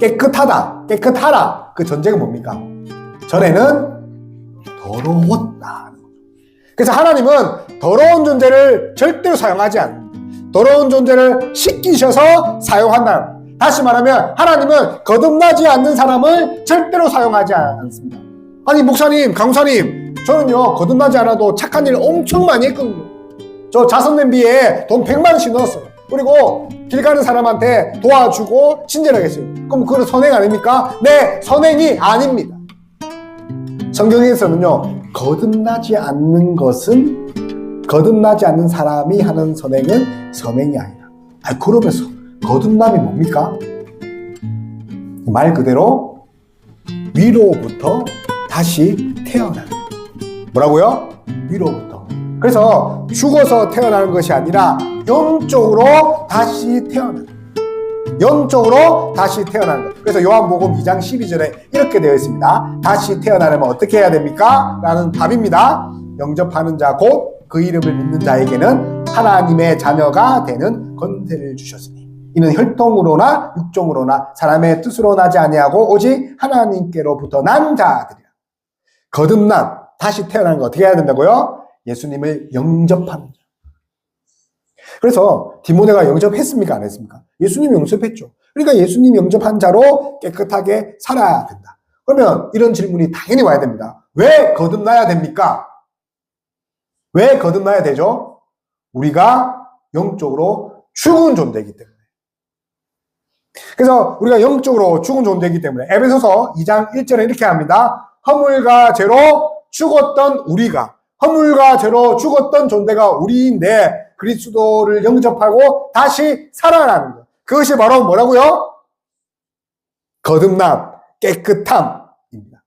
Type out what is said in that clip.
깨끗하다, 깨끗하라. 그 전제가 뭡니까? 전에는 더러웠다. 그래서 하나님은 더러운 존재를 절대로 사용하지 않습니다. 더러운 존재를 씻기셔서 사용한다. 다시 말하면 하나님은 거듭나지 않는 사람을 절대로 사용하지 않습니다. 아니 목사님, 강사님, 저는요 거듭나지 않아도 착한 일 엄청 많이 했거든요. 저 자선 냄비에 돈 100만 원씩 넣었어요. 그리고 길 가는 사람한테 도와주고 친절하게 했어요. 그럼 그건 선행 아닙니까? 네, 선행이 아닙니다. 성경에서는요, 거듭나지 않는 것은 거듭나지 않는 사람이 하는 선행은 선행이 아니다. 아, 그러면서 거듭남이 뭡니까? 말 그대로 위로부터 다시 태어나는. 뭐라고요? 위로부터. 그래서 죽어서 태어나는 것이 아니라 영적으로 다시 태어나는. 영적으로 다시 태어나는 것. 그래서 요한복음 2장 12절에 이렇게 되어 있습니다. 다시 태어나려면 어떻게 해야 됩니까? 라는 답입니다. 영접하는 자 곧 그 이름을 믿는 자에게는 하나님의 자녀가 되는 권세를 주셨으니 이는 혈통으로나 육종으로나 사람의 뜻으로 나지 아니하고 오직 하나님께로부터 난 자들이라. 거듭남, 다시 태어나는 거 어떻게 해야 된다고요? 예수님을 영접하는 자. 그래서 디모데가 영접했습니까? 안 했습니까? 예수님 영접했죠. 그러니까 예수님 영접한 자로 깨끗하게 살아야 된다. 그러면 이런 질문이 당연히 와야 됩니다. 왜 거듭나야 됩니까? 왜 거듭나야 되죠? 우리가 영적으로 죽은 존재이기 때문에. 그래서 우리가 영적으로 죽은 존재이기 때문에 에베소서 2장 1절에 이렇게 합니다. 허물과 죄로 죽었던 우리가 허물과 죄로 죽었던 존재가 우리인데 그리스도를 영접하고 다시 살아나는 것. 그것이 바로 뭐라고요? 거듭남, 깨끗함입니다.